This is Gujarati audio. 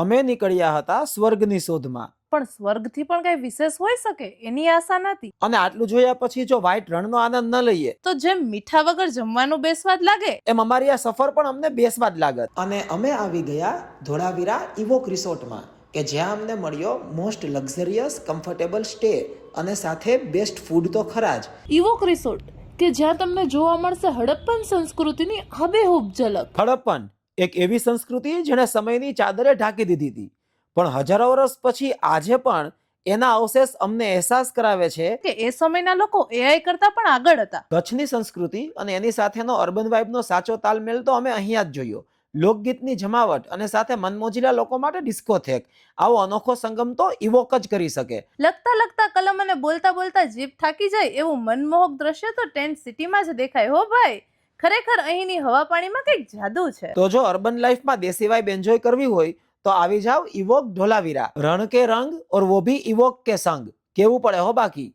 અમે નીકળ્યા હતા સ્વર્ગની શોધમાં. પણ સ્વર્ગથી પણ કઈ વિશેષ હોઈ શકે? એની આશા નથી. અને આટલું જોયા પછી જો વ્હાઈટ રણનો આનંદ ન લઈએ. તો જેમ મીઠા વગર જમવાનું બેસ્વાદ લાગે? એમ અમારી આ સફર પણ અમને બેસવા જ લાગત અને અમે આવી ગયા ધોળાવીરા ઇવોક રિસોર્ટમાં કે જ્યાં અમને મળ્યો મોસ્ટ લક્ઝરિયસ કમ્ફર્ટેબલ સ્ટે અને સાથે બેસ્ટ ફૂડ તો ખરા જ. ઇવોક રિસોર્ટ કે જ્યાં તમને જોવા મળશે હડપ્પન સંસ્કૃતિની હબેહૂબ ઝલક. હડપ્પન. એક એવી સંસ્કૃતિ જેણે સમયની ચાદરે ઢાંકી દીધી હતી. પણ હજારો વર્ષ પછી આજે પણ એના અવશેષ અમને અહેસાસ કરાવે છે કે એ સમયના લોકો એઆઈ કરતા પણ આગળ હતા. કચ્છની સંસ્કૃતિ અને એની સાથેનો અર્બન વાઇબનો સાચો તાલમેલ તો અમે અહીંયા જ જોયો. લોકગીતની જમાવટ અને સાથે મનમોજીલા લોકો માટે ડિસ્કોથેક. આવો અનોખો સંગમ તો ઇવોક જ કરી શકે. લગતા લગતા કલમ અને બોલતા બોલતા જીભ થાકી જાય એવું મનમોહક દ્રશ્ય તો ટેન્ટ સિટીમાં જ દેખાય હો ભાઈ. ખરેખર અહીંની હવા પાણીમાં કંઈક જાદુ છે. તો જો અર્બન લાઈફમાં દેશી વાઇબ એન્જોય કરવી હોય, તો આવી જાવ ઇવોક ઢોલાવીરા. રણ કે રંગ ઓર વો ભી ઇવોક કે સંગ. કેવું પડે હો બાકી?